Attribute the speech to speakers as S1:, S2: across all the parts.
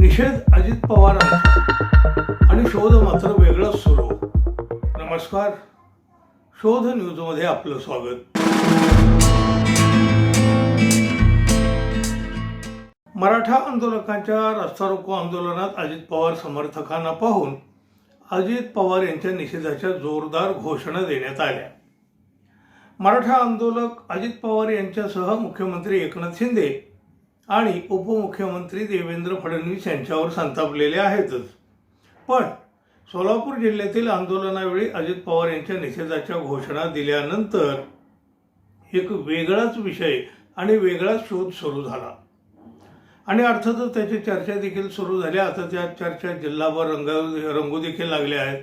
S1: निषेध अजित पवारांचा आणि शोध मात्र वेगळाच सुरू. नमस्कार. शोध न्यूजमध्ये आपलं स्वागत. मराठा आंदोलकांच्या रस्ता रोको आंदोलनात अजित पवार समर्थकांना पाहून अजित पवार यांच्या निषेधाच्या जोरदार घोषणा देण्यात आल्या. मराठा आंदोलक अजित पवार यांच्यासह मुख्यमंत्री एकनाथ शिंदे आणि उपमुख्यमंत्री देवेंद्र फडणवीस यांच्यावर संतापलेले आहेतच. पण सोलापूर जिल्ह्यातील आंदोलनावेळी अजित पवार यांच्या निषेधाच्या घोषणा दिल्यानंतर एक वेगळाच विषय आणि वेगळाच शोध सुरू झाला. आणि अर्थातच त्याची चर्चा देखील सुरू झाल्या आता त्या चर्चा जिल्हाभर रंग रंगू देखील लागल्या आहेत.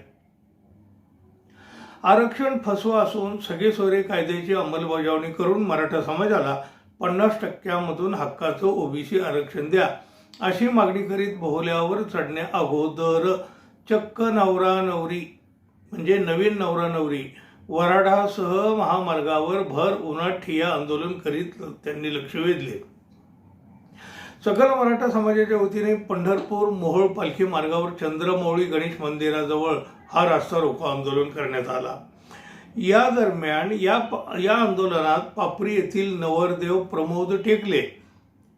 S1: आरक्षण फसवा असून सगळे सोयरे कायद्याची अंमलबजावणी करून मराठा समाजाला पन्नास टक्क्यामधून हक्काचं ओबीसी आरक्षण द्या अशी मागणी करीत बोहल्यावर चढण्या अगोदर चक्क नवरा नवरी म्हणजे नवीन नवरा नवरी वराडासह महामार्गावर भर उन्हात ठिया आंदोलन करीत त्यांनी लक्ष वेधले. सकल मराठा समाजाच्या वतीने पंढरपूर मोहोळ पालखी मार्गावर चंद्रमौळी गणेश मंदिराजवळ हा रास्ता रोको आंदोलन करण्यात आला. या दरम्यान या या आंदोलनात पापरी येथील नवरदेव प्रमोद टेकले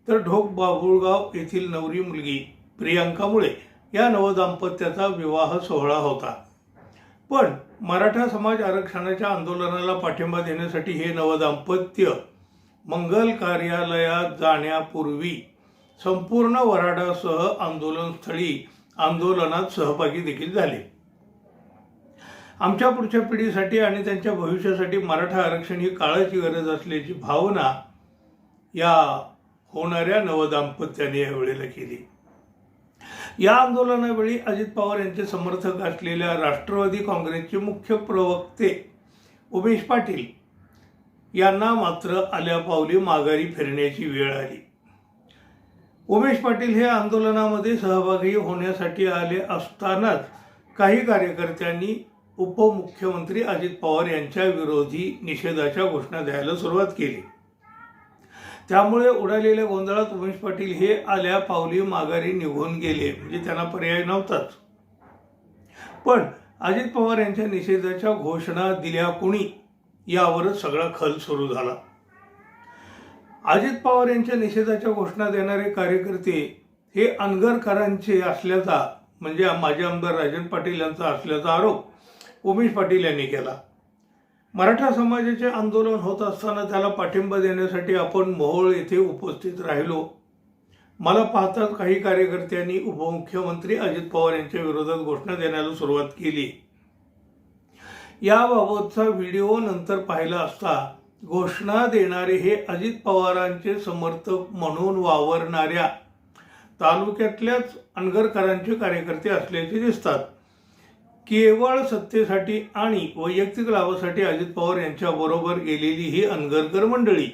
S1: तर ढोक बाबुळगाव येथील नवरी मुलगी प्रियांका मुळे या नवदाम्पत्याचा विवाह सोहळा होता. पण मराठा समाज आरक्षणाच्या आंदोलनाला पाठिंबा देण्यासाठी हे नवदाम्पत्य मंगल कार्यालयात जाण्यापूर्वी संपूर्ण वराडासह आंदोलनस्थळी आंदोलनात सहभागी देखील झाले. आमच्या पुढच्या पिढीसाठी आणि त्यांच्या भविष्यासाठी मराठा आरक्षण ही काळाची गरज असल्याची भावना या होणाऱ्या नवदाम्पत्याने यावेळेला केली. या आंदोलनावेळी अजित पवार यांचे समर्थक असलेल्या राष्ट्रवादी काँग्रेसचे मुख्य प्रवक्ते उमेश पाटील यांना मात्र आल्या पावली माघारी फिरण्याची वेळ आली. उमेश पाटील हे आंदोलनामध्ये सहभागी होण्यासाठी आले असतानाच काही कार्यकर्त्यांनी उपमुख्यमंत्री अजित पवार यांच्या विरोधी निषेधाच्या घोषणा द्यायला सुरुवात केली. त्यामुळे उडालेल्या गोंधळात उमेश पाटील हे आल्या पावली माघारी निघून गेले म्हणजे त्यांना पर्याय नव्हताच. पण अजित पवार यांच्या निषेधाच्या घोषणा दिल्या कुणी यावरच सगळा खल सुरू झाला. अजित पवार यांच्या निषेधाच्या घोषणा देणारे कार्यकर्ते हे अनगरकरांचे असल्याचा म्हणजे माजी आमदार राजन पाटील यांचा असल्याचा आरोप उमेश पाटील यांनी केला. मराठा समाजाचे आंदोलन होत असताना त्याला पाठिंबा देण्यासाठी आपण मोहोळ येथे उपस्थित राहिलो. मला पाहताच काही कार्यकर्त्यांनी उपमुख्यमंत्री अजित पवार यांच्या विरोधात घोषणा देण्याला सुरुवात केली. याबाबतचा व्हिडिओ नंतर पाहिला असता घोषणा देणारे हे अजित पवारांचे समर्थक म्हणून वावरणाऱ्या तालुक्यातल्याच अनगरकरांचे कार्यकर्ते असल्याचे दिसतात. केवळ सत्तेसाठी आणि वैयक्तिक लाभासाठी अजित पवार यांच्याबरोबर गेलेली ही अनगरकर मंडळी.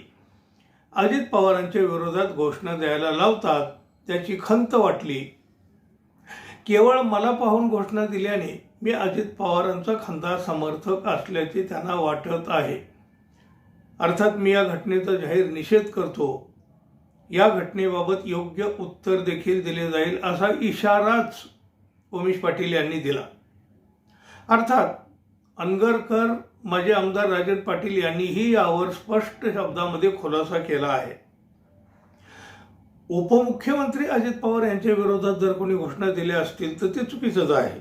S1: अजित पवारांच्या विरोधात घोषणा द्यायला लावतात त्याची खंत वाटली. केवळ मला पाहून घोषणा दिल्याने मी अजित पवारांचा खंदा समर्थक असल्याचे त्यांना वाटत आहे. अर्थात मी या घटनेचा जाहीर निषेध करतो. या घटनेबाबत योग्य उत्तर देखील दिले जाईल असा इशाराच उमेश पाटील यांनी दिला. अर्थात अनगरकर माजी आमदार राजन पाटील यांनीही यावर स्पष्ट शब्दामध्ये खुलासा केला आहे. उपमुख्यमंत्री अजित पवार यांच्या विरोधात जर कोणी घोषणा दिल्या असतील तर ते चुकीचंच आहे.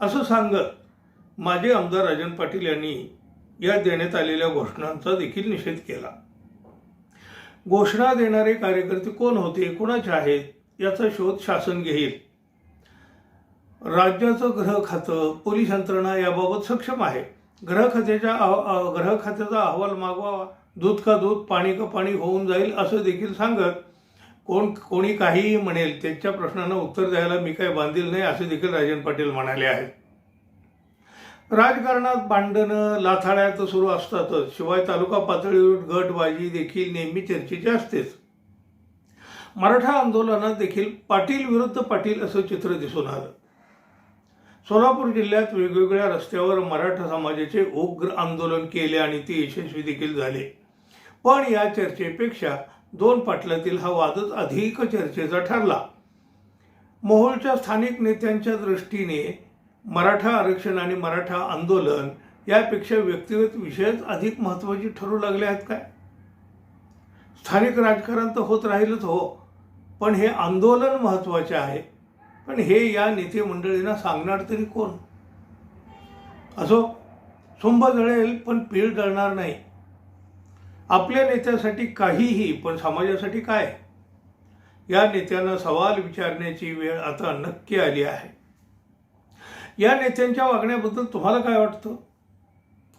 S1: असं सांगत माजी आमदार राजन पाटील यांनी या देण्यात आलेल्या घोषणांचा देखील निषेध केला. घोषणा देणारे कार्यकर्ते कोण होते कोणाचे आहेत याचा शोध शासन घेईल. राज्याचं ग्रह खातं पोलीस यंत्रणा याबाबत सक्षम आहे. ग्रह खात्याच्या अह- ग्रह खात्याचा अहवाल मागवावा. दूध का दूध पाणी का पाणी होऊन जाईल असं देखील सांगत कोण कोणी काहीही म्हणेल त्यांच्या प्रश्नांना उत्तर द्यायला मी काय बांधील नाही असे देखील राजन पाटील म्हणाले आहेत. राजकारणात भांडणं लाथाळ्या तर सुरू असतातच. शिवाय तालुका पातळीवर गटबाजी देखील नेहमी चर्चेची असतेच. मराठा आंदोलनात देखील पाटील विरुद्ध पाटील असं चित्र दिसून आलं. सोलापूर जिल्ह्यात वेगवेगळ्या रस्त्यावर मराठा समाजाचे उग्र आंदोलन केले आणि ते यशस्वी देखील झाले. पण या चर्चेपेक्षा दोन पाटलातील हा वादच अधिक चर्चेचा ठरला. मोहोळच्या स्थानिक नेत्यांच्या दृष्टीने मराठा आरक्षण आणि मराठा आंदोलन यापेक्षा व्यक्तिगत विषयच अधिक महत्त्वाचे ठरू लागले आहेत काय? स्थानिक राजकारण तर होत राहिलंच हो पण हे आंदोलन महत्त्वाचे आहे. पण हे या नेते मंडळींना सांगणार तरी कोण? असो सुंभ जळेल पण पीळ जळणार नाही. आपल्या नेत्यासाठी काहीही पण समाजासाठी काय? या नेत्यांना सवाल विचारण्याची वेळ आता नक्की आली आहे. या नेत्यांच्या वागण्याबद्दल तुम्हाला काय वाटतं?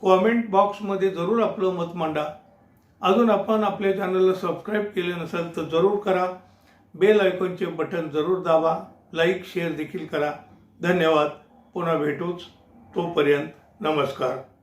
S1: कॉमेंट बॉक्समध्ये जरूर आपलं मत मांडा. अजून आपण आपल्या चॅनलला सबस्क्राईब केले नसेल तर जरूर करा. बेल आयकॉनचे बटन जरूर दाबा. लाईक शेअर देखील करा. धन्यवाद. पुन्हा भेटूच तोपर्यंत नमस्कार.